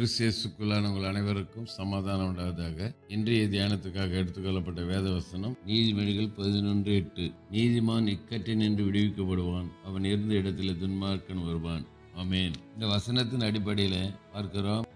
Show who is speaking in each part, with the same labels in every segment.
Speaker 1: கிறிஸ்தியசுக்குள்ளான உங்கள் அனைவருக்கும் சமாதானம் உண்டாவதாக. இன்றைய தியானத்துக்காக எடுத்துக்கொள்ளப்பட்ட வேத வசனம் நீதிமொழிகள் பதினொன்று எட்டு. நீதிமான் இக்கட்டை நின்று விடுவிக்கப்படுவான் அவன் இருந்த இடத்துல துன்மார்க்கன் வருவான். ஆமென். இந்த வசனத்தின் அடிப்படையில் பார்க்கிறோம்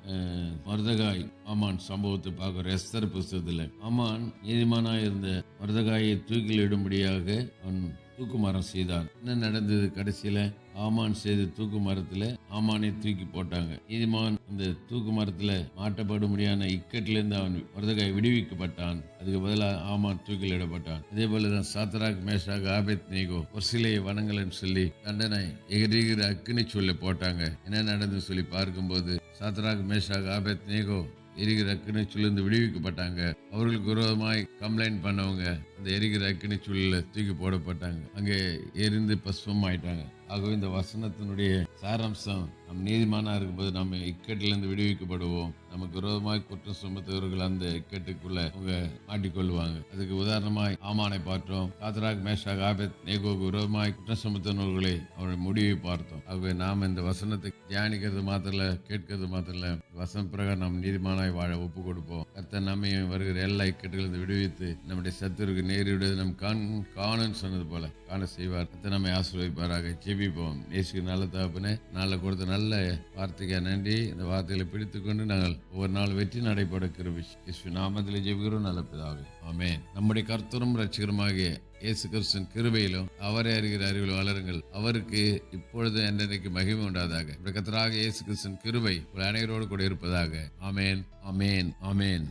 Speaker 1: மருதகாய் ஆமான் சம்பவத்தை பார்க்கிறோம் எஸ்தர் புஸ்தகத்தில். ஆமான் நீதிமானாக இருந்த மருதகாயை தூக்கிலிடும்படியாக அவன் தூக்கு மரம் செய்தான். என்ன நடந்தது கடைசியில? ஆமான் செய்த தூக்கு மரத்துல ஆமானே தூக்கி போட்டாங்க. நீதிமான் அந்த தூக்கு மரத்துல மாட்டப்படும்படியான இக்கட்டிலிருந்து அவன் வரதகாய் விடுவிக்கப்பட்டான். அதுக்கு பதிலாக ஆமான் தூக்கிலிடப்பட்டான். அதே போலதான் சாத்ராக் மேஷாக் ஆபேத் நீகோ ஒரு சிலையை வனங்கள்னு சொல்லி தண்டனை எகிரிகிற அக்கினி சொல்ல போட்டாங்க. என்ன நடந்து சொல்லி பார்க்கும்போது சாத்ராக் மேஷாக் ஆபேத் நீகோ எரிகிற அக்கினிச்சுலேருந்து விடுவிக்கப்பட்டாங்க. அவர்களுக்கு விரோதமாய் கம்ப்ளைண்ட் பண்ணவங்க அந்த எரிகிற அக்கினிச்சுள்ள தூக்கி போடப்பட்டாங்க. அங்கே எரிந்து பசுவம் ஆயிட்டாங்க ஆகவே இந்த வசனத்தினுடைய சாராம்சம் நம் நீதிமானா இருக்கும்போது நம்ம இக்கட்டிலிருந்து விடுவிக்கப்படுவோம். நமக்கு விரோதமாக குற்றம் சுமத்துவர்கள் அந்த இக்கட்டுக்குள்ள அவங்க மாட்டிக்கொள்வாங்க. அதுக்கு உதாரணமாய் ஆமானை பார்த்தோம். காத்ராக் மேஷாக் ஆபத் நேகோக்கு விரோதமாய் குற்றம் சுமத்தினவர்களை அவருடைய முடிவை பார்த்தோம். ஆகவே நாம் இந்த வசனத்தை தியானிக்கிறது மாத்திரல கேட்கறது மாத்திரல வசன பிரகாரம் நாம் நீதிமானாய் வாழ ஒப்பு கொடுப்போம் அத்தனை நம்மையும் வருகிற எல்லா இக்கட்டுகளிலிருந்து விடுவித்து நம்முடைய சத்துருக்கு நேரிடுவது நம் காண் காணுன்னு சொன்னது போல. காண செய்வார் கர்த்தர் நம்மை ஆசீர்வதிப்பாராக. ஜெபிப்போம். நேசுக்கு நல்ல தகப்பனே நல்ல கொடுத்த நல்ல வார்த்தைக்கு நன்றி. இந்த வார்த்தைகளை பிடித்துக்கொண்டு நாங்கள் ஒவ்வொரு நாள் வெற்றி நடைபெற கிருபி இயேசு நாமத்தில் ஜெபிக்கிறோம். நல்ல பிதாவே. ஆமே நம்முடைய கர்த்தரும் ரட்சகருமாகிய இயேசு கிறிஸ்தன் கிருபையிலும் அவரை அறிகிற அறிவில் வளருங்கள். அவருக்கு இப்பொழுது என்றைக்கு மகிமை உண்டாதாக கத்தராக இயேசு கிறிஸ்தன் கிருபை ஒரு அனைவரோடு கூட இருப்பதாக. ஆமேன். ஆமேன். ஆமேன்.